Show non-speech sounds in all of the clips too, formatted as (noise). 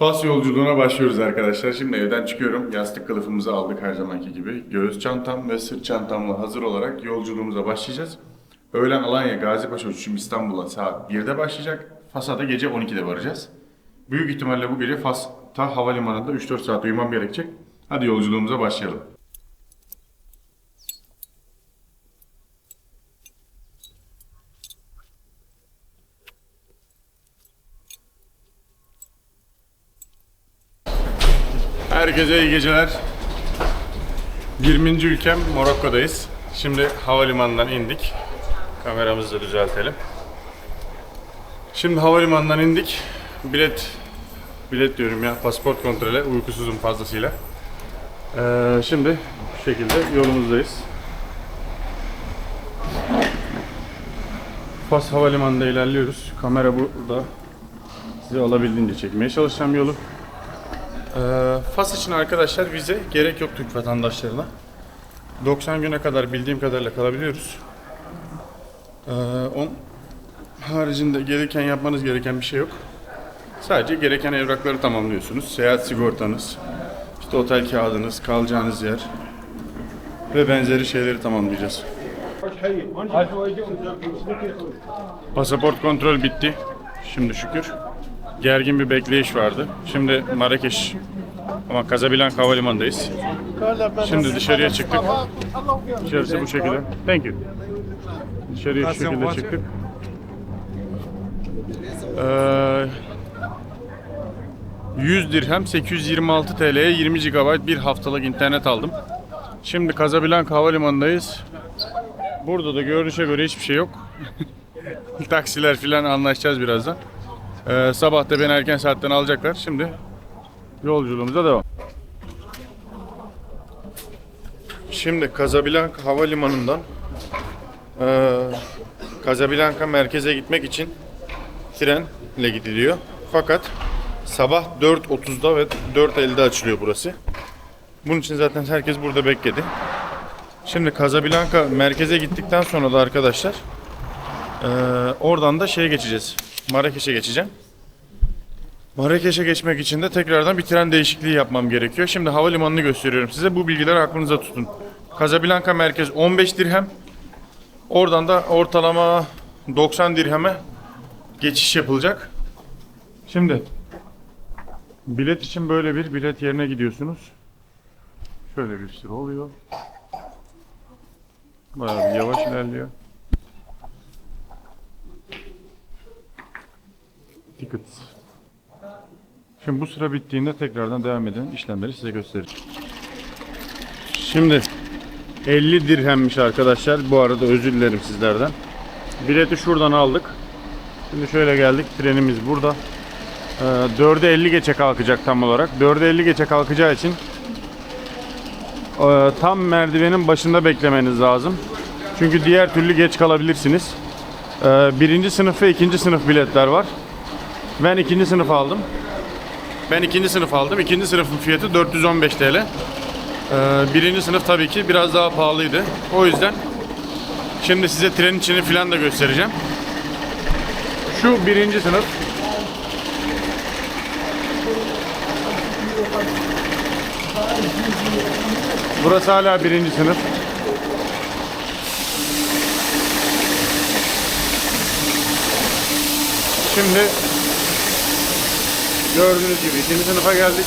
Fas yolculuğuna başlıyoruz arkadaşlar. Şimdi evden çıkıyorum. Yastık kılıfımızı aldık her zamanki gibi. Göğüs çantam ve sırt çantamla hazır olarak yolculuğumuza başlayacağız. Öğlen Alanya Gazipaşa uçuşum İstanbul'a saat 1'de başlayacak. Fas'a da gece 12'de varacağız. Büyük ihtimalle bu gece Fas'ta havalimanında 3-4 saat uyumam gerekecek. Hadi yolculuğumuza başlayalım. Herkese iyi geceler. 20. ülkem Morokko'dayız. Şimdi havalimanından indik. Kameramızı da düzeltelim. Şimdi havalimanından indik. Bilet bilet diyorum ya pasaport kontrole uykusuzum fazlasıyla. Ee, şimdi bu şekilde yolumuzdayız. Fas Havalimanı'nda ilerliyoruz. Kamera burada. Size alabildiğince çekmeye çalışacağım yolu. Ee, Fas için arkadaşlar vize gerek yok Türk vatandaşlarına. 90 güne kadar bildiğim kadarıyla kalabiliyoruz. Ee, onun haricinde gereken yapmanız gereken bir şey yok. Sadece gereken evrakları tamamlıyorsunuz. Seyahat sigortanız, işte otel kağıdınız, kalacağınız yer ve benzeri şeyleri tamamlayacağız. Pasaport kontrol bitti. Şimdi şükür. Gergin bir bekleyiş vardı. Şimdi Marrakeş ama Casablanca Havalimanı'ndayız. Şimdi dışarıya çıktık. İçerisi bu şekilde. Thank you. Dışarıya şu şekilde çıktık. Ee, 100 dirhem 826 TL'ye 20 GB bir haftalık internet aldım. Şimdi Casablanca Havalimanı'ndayız. Burada da görünüşe göre hiçbir şey yok. (laughs) Taksiler filan anlaşacağız birazdan. Ee, sabah da beni erken saatten alacaklar. Şimdi yolculuğumuza devam. Şimdi Casablanca Havalimanı'ndan eee Casablanca merkeze gitmek için trenle gidiliyor. Fakat sabah 4.30'da ve 4.50'de açılıyor burası. Bunun için zaten herkes burada bekledi. Şimdi Casablanca merkeze gittikten sonra da arkadaşlar eee, oradan da şeye geçeceğiz. Marrakeş'e geçeceğim. Marrakeş'e geçmek için de tekrardan bir tren değişikliği yapmam gerekiyor. Şimdi havalimanını gösteriyorum size. Bu bilgileri aklınıza tutun. Casablanca merkez 15 dirhem. Oradan da ortalama 90 dirheme geçiş yapılacak. Şimdi bilet için böyle bir bilet yerine gidiyorsunuz. Şöyle bir sıra oluyor. Bayağı bir yavaş ilerliyor. Tickets. Şimdi bu sıra bittiğinde tekrardan devam eden işlemleri size göstereceğim. Şimdi 50 dirhemmiş arkadaşlar. Bu arada özür dilerim sizlerden. Bileti şuradan aldık. Şimdi şöyle geldik. Trenimiz burada. Ee, 4'e 50 geçe kalkacak tam olarak. 4'e 50 geçe kalkacağı için e, tam merdivenin başında beklemeniz lazım. Çünkü diğer türlü geç kalabilirsiniz. Ee, birinci sınıf ve ikinci sınıf biletler var. Ben ikinci sınıf aldım. Ben ikinci sınıf aldım. İkinci sınıfın fiyatı 415 TL. Ee, birinci sınıf tabii ki biraz daha pahalıydı. O yüzden şimdi size tren içini falan da göstereceğim. Şu birinci sınıf. Burası hala birinci sınıf. Şimdi gördüğünüz gibi ikinci sınıfa geldik.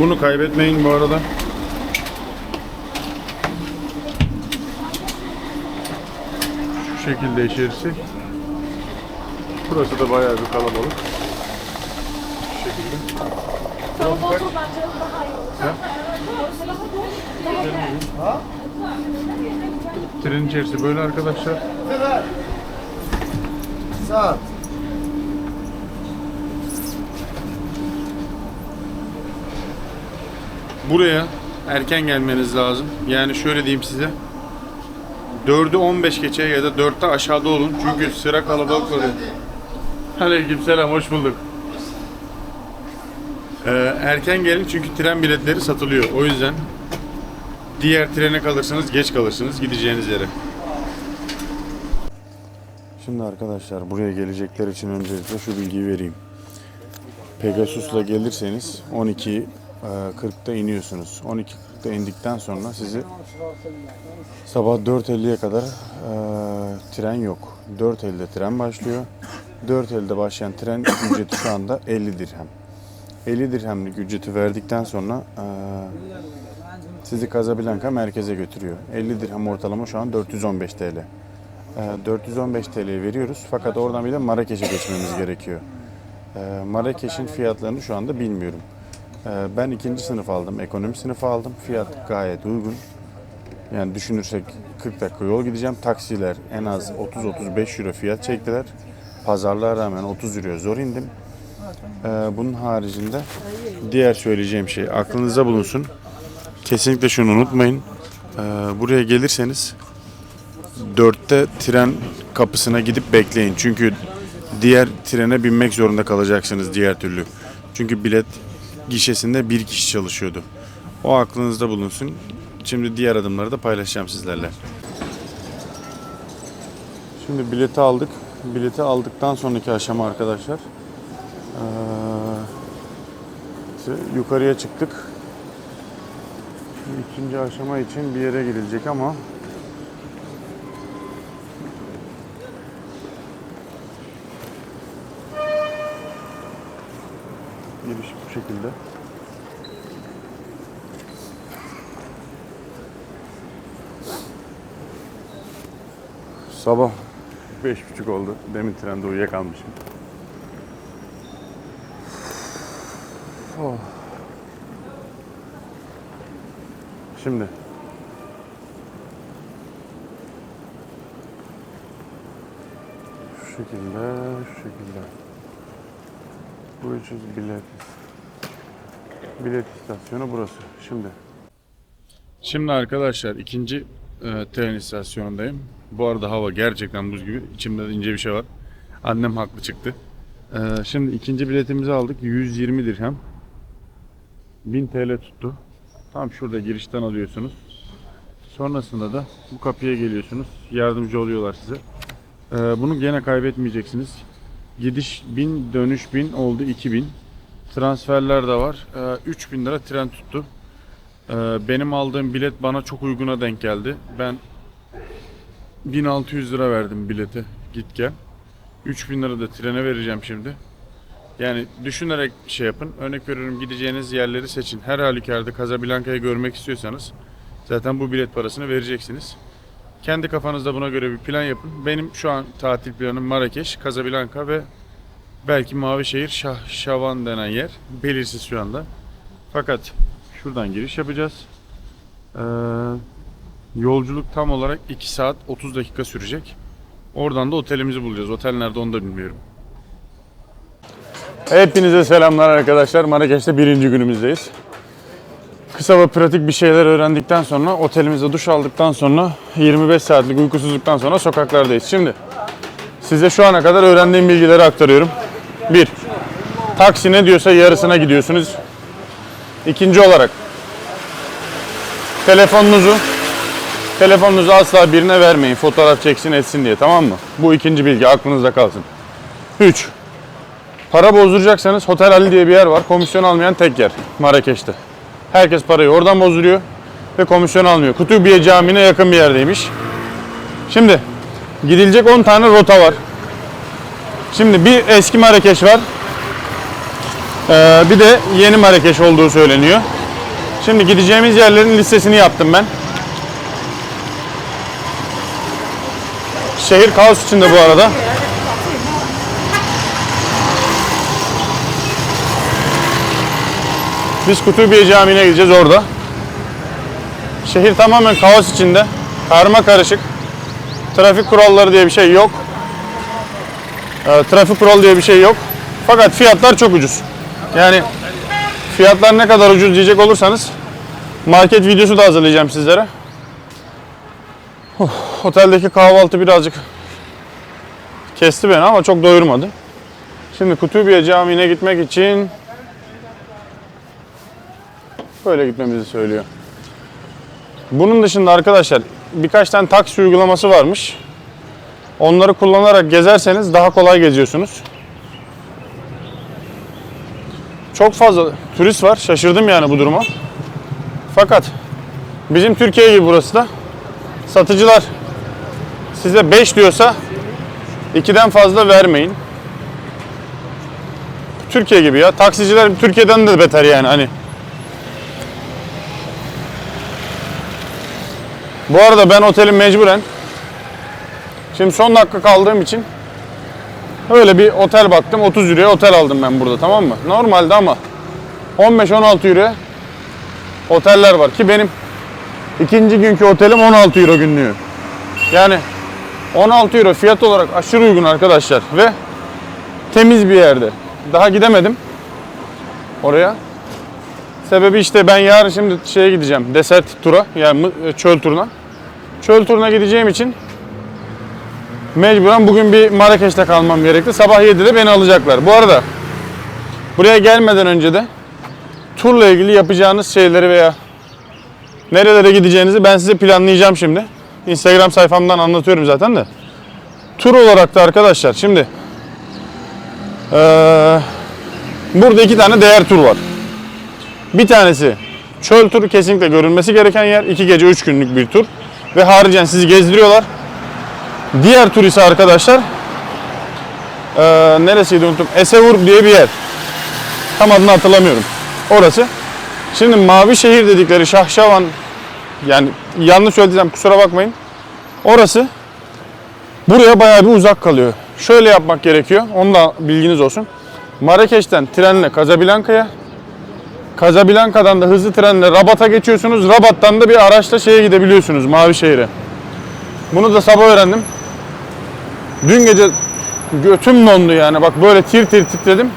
Bunu kaybetmeyin bu arada. Şu şekilde içerisi. Burası da bayağı bir kalabalık. Şu şekilde. Kalabalık bence daha iyi olur. Trenin içerisi böyle arkadaşlar. Saat. Buraya erken gelmeniz lazım. Yani şöyle diyeyim size. 4'ü 15 geçe ya da 4'te aşağıda olun. Çünkü sıra kalabalık oluyor. Aleykümselam, hoş bulduk. Ee, erken gelin çünkü tren biletleri satılıyor. O yüzden diğer trene kalırsanız geç kalırsınız gideceğiniz yere. Şimdi arkadaşlar buraya gelecekler için öncelikle şu bilgiyi vereyim. Pegasus'la gelirseniz 12.40'da iniyorsunuz. 12.40'da indikten sonra sizi sabah 4.50'ye kadar e, tren yok. 4.50'de tren başlıyor. 4.50'de başlayan tren (coughs) ücreti şu anda 50 dirhem. 50 dirhemlik ücreti verdikten sonra e, sizi Casablanca merkeze götürüyor. 50 dirhem ortalama şu an 415 TL. E, 415 TL veriyoruz fakat oradan bir de Marrakeş'e geçmemiz gerekiyor. E, Marrakeş'in fiyatlarını şu anda bilmiyorum. E, ben ikinci sınıf aldım, ekonomi sınıfı aldım. Fiyat gayet uygun. Yani düşünürsek 40 dakika yol gideceğim. Taksiler en az 30-35 euro fiyat çektiler. Pazarlığa rağmen 30 euroya zor indim. Ee, bunun haricinde diğer söyleyeceğim şey aklınızda bulunsun. Kesinlikle şunu unutmayın. Ee, buraya gelirseniz 4'te tren kapısına gidip bekleyin. Çünkü diğer trene binmek zorunda kalacaksınız diğer türlü. Çünkü bilet gişesinde bir kişi çalışıyordu. O aklınızda bulunsun. Şimdi diğer adımları da paylaşacağım sizlerle. Şimdi bileti aldık. Bileti aldıktan sonraki aşama arkadaşlar. Ee, yukarıya çıktık. İkinci aşama için bir yere gidilecek ama giriş bu şekilde. Sabah beş buçuk oldu. Demin trende uyuyakalmışım. Oh. Şimdi. Şu şekilde, şu şekilde. Bu için bilet. Bilet istasyonu burası. Şimdi. Şimdi arkadaşlar ikinci e, tren istasyonundayım. Bu arada hava gerçekten buz gibi. İçimde de ince bir şey var. Annem haklı çıktı. E, şimdi ikinci biletimizi aldık. 120 dirhem. 1000 TL tuttu. Tam şurada girişten alıyorsunuz. Sonrasında da bu kapıya geliyorsunuz. Yardımcı oluyorlar size. E, bunu gene kaybetmeyeceksiniz. Gidiş 1000, dönüş 1000 oldu 2000. Transferler de var. E, 3000 lira tren tuttu. E, benim aldığım bilet bana çok uyguna denk geldi. Ben 1600 lira verdim bilete git gel. 3000 lira da trene vereceğim şimdi. Yani düşünerek şey yapın. Örnek veriyorum gideceğiniz yerleri seçin. Her halükarda Casablanca'yı görmek istiyorsanız zaten bu bilet parasını vereceksiniz. Kendi kafanızda buna göre bir plan yapın. Benim şu an tatil planım Marrakeş, Casablanca ve belki Mavişehir, Şah, Şavan denen yer. Belirsiz şu anda. Fakat şuradan giriş yapacağız. Ee, Yolculuk tam olarak 2 saat 30 dakika sürecek. Oradan da otelimizi bulacağız. Otel nerede onu da bilmiyorum. Hepinize selamlar arkadaşlar. Marrakeş'te birinci günümüzdeyiz. Kısa ve pratik bir şeyler öğrendikten sonra, otelimizde duş aldıktan sonra, 25 saatlik uykusuzluktan sonra sokaklardayız. Şimdi size şu ana kadar öğrendiğim bilgileri aktarıyorum. 1. Taksi ne diyorsa yarısına gidiyorsunuz. İkinci olarak telefonunuzu Telefonunuzu asla birine vermeyin. Fotoğraf çeksin etsin diye tamam mı? Bu ikinci bilgi aklınızda kalsın. 3. Para bozduracaksanız Hotel Ali diye bir yer var. Komisyon almayan tek yer Marrakeş'te. Herkes parayı oradan bozduruyor ve komisyon almıyor. Kutubiye Camii'ne yakın bir yerdeymiş. Şimdi gidilecek 10 tane rota var. Şimdi bir eski Marrakeş var. Ee, bir de yeni Marrakeş olduğu söyleniyor. Şimdi gideceğimiz yerlerin listesini yaptım ben. Şehir kaos içinde bu arada. Biz Kutubiye Camii'ne gideceğiz orada. Şehir tamamen kaos içinde. Karma karışık. Trafik kuralları diye bir şey yok. Ee, trafik kuralı diye bir şey yok. Fakat fiyatlar çok ucuz. Yani fiyatlar ne kadar ucuz diyecek olursanız market videosu da hazırlayacağım sizlere. Oteldeki kahvaltı birazcık kesti beni ama çok doyurmadı. Şimdi Kutubiye Camii'ne gitmek için böyle gitmemizi söylüyor. Bunun dışında arkadaşlar birkaç tane taksi uygulaması varmış. Onları kullanarak gezerseniz daha kolay geziyorsunuz. Çok fazla turist var. Şaşırdım yani bu duruma. Fakat bizim Türkiye gibi burası da satıcılar size 5 diyorsa 2'den fazla vermeyin. Türkiye gibi ya. Taksiciler Türkiye'den de beter yani hani. Bu arada ben otelin mecburen şimdi son dakika kaldığım için öyle bir otel baktım. 30 euroya otel aldım ben burada tamam mı? Normalde ama 15-16 euroya oteller var ki benim ikinci günkü otelim 16 euro günlüğü. Yani 16 euro fiyat olarak aşırı uygun arkadaşlar ve temiz bir yerde. Daha gidemedim oraya. Sebebi işte ben yarın şimdi şeye gideceğim. Desert tura yani çöl turuna. Çöl turuna gideceğim için mecburen bugün bir Marrakeş'te kalmam gerekti. Sabah 7'de beni alacaklar. Bu arada buraya gelmeden önce de turla ilgili yapacağınız şeyleri veya nerelere gideceğinizi ben size planlayacağım şimdi. Instagram sayfamdan anlatıyorum zaten de. Tur olarak da arkadaşlar şimdi eee, burada iki tane değer tur var. Bir tanesi çöl turu kesinlikle görülmesi gereken yer. iki gece üç günlük bir tur. Ve haricen sizi gezdiriyorlar. Diğer tur ise arkadaşlar eee neresiydi unuttum. Esevur diye bir yer. Tam adını hatırlamıyorum. Orası. Şimdi Mavi Şehir dedikleri Şahşavan yani yanlış söylediysem kusura bakmayın. Orası buraya bayağı bir uzak kalıyor. Şöyle yapmak gerekiyor. Onu da bilginiz olsun. Marrakeş'ten trenle Casablanca'ya, Casablanca'dan da hızlı trenle Rabat'a geçiyorsunuz. Rabat'tan da bir araçla şeye gidebiliyorsunuz Mavişehir'e. Bunu da sabah öğrendim. Dün gece götüm dondu yani. Bak böyle tir tir titredim.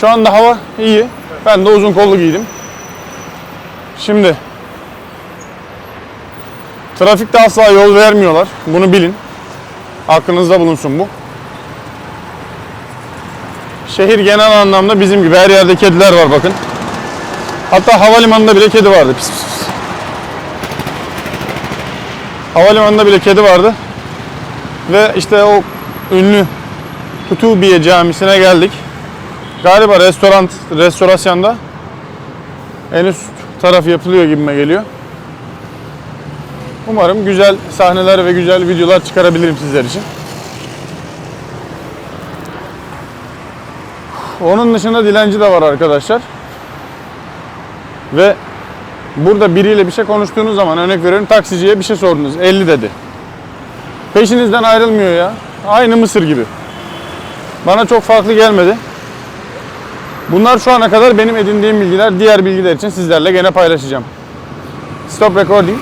Şu anda hava iyi. Ben de uzun kollu giydim. Şimdi trafikte asla yol vermiyorlar. Bunu bilin. Aklınızda bulunsun bu. Şehir genel anlamda bizim gibi her yerde kediler var bakın. Hatta havalimanında bile kedi vardı. Pis pis pis. Havalimanında bile kedi vardı. Ve işte o ünlü Kutubiye Camisi'ne geldik. Galiba restoran, restorasyonda en üst taraf yapılıyor gibime geliyor. Umarım güzel sahneler ve güzel videolar çıkarabilirim sizler için. Onun dışında dilenci de var arkadaşlar. Ve burada biriyle bir şey konuştuğunuz zaman örnek veriyorum taksiciye bir şey sordunuz 50 dedi. Peşinizden ayrılmıyor ya. Aynı Mısır gibi. Bana çok farklı gelmedi. Bunlar şu ana kadar benim edindiğim bilgiler. Diğer bilgiler için sizlerle gene paylaşacağım. Stop recording.